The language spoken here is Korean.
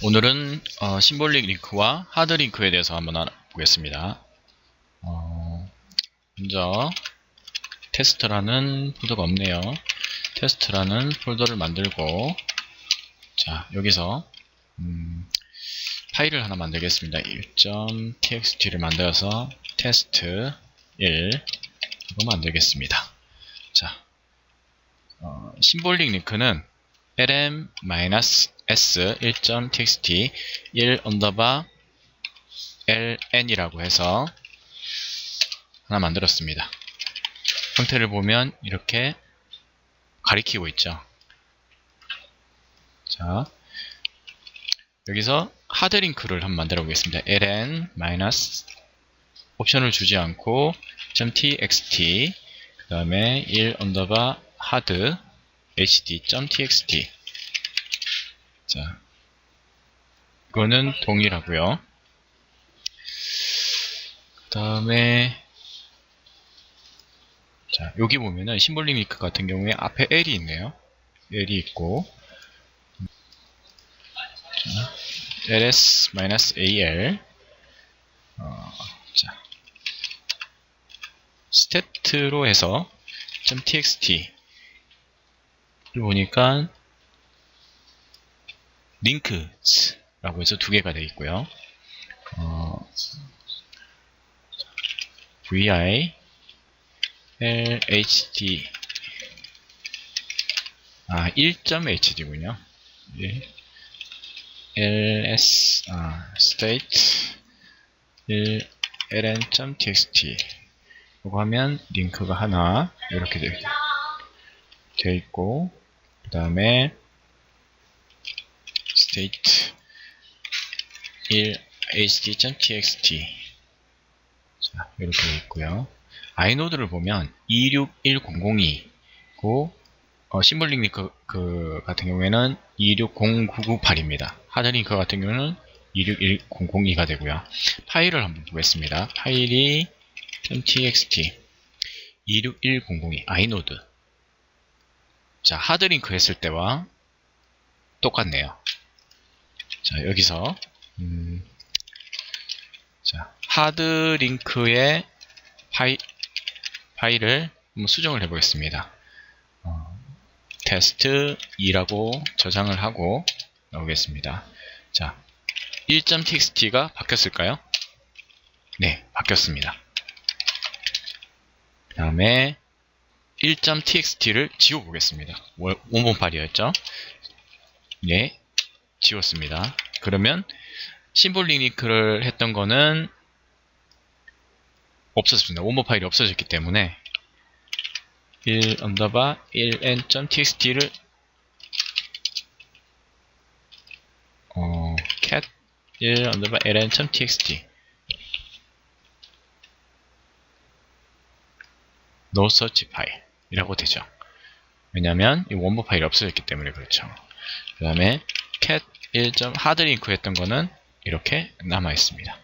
오늘은 어, 심볼릭 링크와 하드 링크에 대해서 한번 알아보겠습니다. 어, 먼저 테스트라는 폴더가 없네요. 테스트라는 폴더를 만들고 자 여기서 음, 파일을 하나 만들겠습니다. 1.txt를 만들어서 테스트 1 이거 만들겠습니다. 자 어, 심볼릭 링크는 lm-s 1.txt 1 언더바 ln이라고 해서 하나 만들었습니다. 형태를 보면 이렇게 가리키고 있죠. 자, 여기서 하드링크를 한번 만들어 보겠습니다. ln 옵션을 주지 않고 .txt 그 다음에 1 언더바 하드 hd.txt 자, 이거는 동일하고요. 그 다음에 자, 여기 보면은 심볼링 링크 같은 경우에 앞에 L이 있네요. L이 있고 자, ls-al 어, 자, 스태트로 해서 .txt 를 보니까 링크스라고 해서 두 개가 되어 있고요. 어, vi lhd 아 1.hd군요. 예. ls 아 state 1 ln.txt 이거 하면 링크가 하나 이렇게 되어 있 고 그 다음에 state 1 hd.txt 자 이렇게 되어 있고요. 아이노드를 보면 261002고 어, 심볼링 링크 그 같은 경우에는 260998입니다. 하드링크 같은 경우는 261002가 되고요. 파일을 한번 보겠습니다. 파일이 .txt 261002 아이노드 자 하드링크 했을 때와 똑같네요 자, 여기서 음, 자, 하드 링크의 파이, 파일을 수정을 해 보겠습니다. 어, 테스트 2라고 저장을 하고 나오겠습니다. 자, 1.txt가 바뀌었을까요? 네, 바뀌었습니다. 그 다음에 1.txt를 지워보겠습니다. 원본 파일이었죠? 네, 지웠습니다. 그러면 심볼링 링크를 했던 거는 없어졌습니다. 원본 파일이 없어졌기 때문에 1 언더바 1n.txt를 어, cat 1 언더바 ln.txt no search 파일 이라고 되죠. 왜냐하면 이 원본 파일이 없어졌기 때문에 그렇죠. 그 다음에 cat 1. 하드링크 했던 거는 이렇게 남아 있습니다.